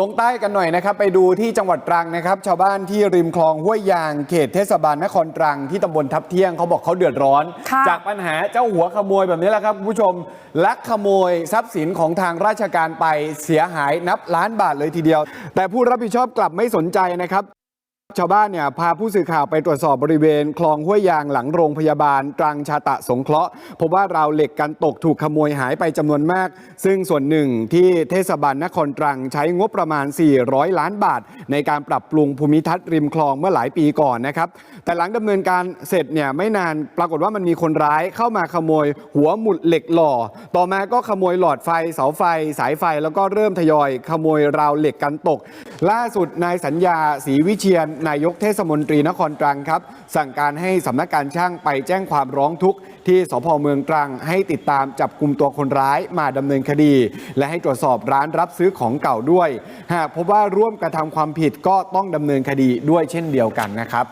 ลงใต้กันหน่อยนะครับ ไปดูที่จังหวัดตรังนะครับ ชาวบ้านที่ริมคลองห้วยยางเขตเทศบาลนครตรังที่ตำบลทับเที่ยงเขาบอกเขาเดือดร้อน ค่ะจากปัญหาเจ้าหัวขโมยแบบนี้แหละครับคุณผู้ชม ลักขโมยทรัพย์สินของทางราชการไปเสียหายนับล้านบาทเลยทีเดียว แต่ผู้รับผิดชอบกลับไม่สนใจนะครับ ชาวบ้านเนี่ยพาผู้สื่อข่าวไปตรวจสอบบริเวณ คลองห้วยยางหลังโรงพยาบาล ตรังชาตะสงเคราะห์พบว่าราวเหล็กกันตกถูกขโมยหายไปจำนวนมาก ซึ่งส่วนหนึ่งที่เทศบาลนครตรังใช้งบประมาณ 400 ล้านบาท ในการปรับปรุงภูมิทัศน์ริมคลองเมื่อหลายปีก่อนนะครับ แต่หลังดำเนินการเสร็จเนี่ยไม่นานปรากฏว่ามันมีคนร้ายเข้ามาขโมย หัวหมุดเหล็กหล่อ ต่อมาก็ขโมยหลอดไฟเสาไฟ สายไฟแล้วก็เริ่มทยอย ขโมยราวเหล็กกันตก ล่าสุดนายสัญญาศรีวิเชียนนายกเทศมนตรีนครตรังครับ สั่งการให้สำนักการช่างไปแจ้งความร้องทุกข์ที่สพเมืองตรัง ให้ติดตามจับกลุ่มตัวคนร้ายมาดำเนินคดี และให้ตรวจสอบร้านรับซื้อของเก่าด้วย หากพบว่าร่วมกระทำความผิดก็ต้องดำเนินคดีด้วยเช่นเดียวกันนะครับ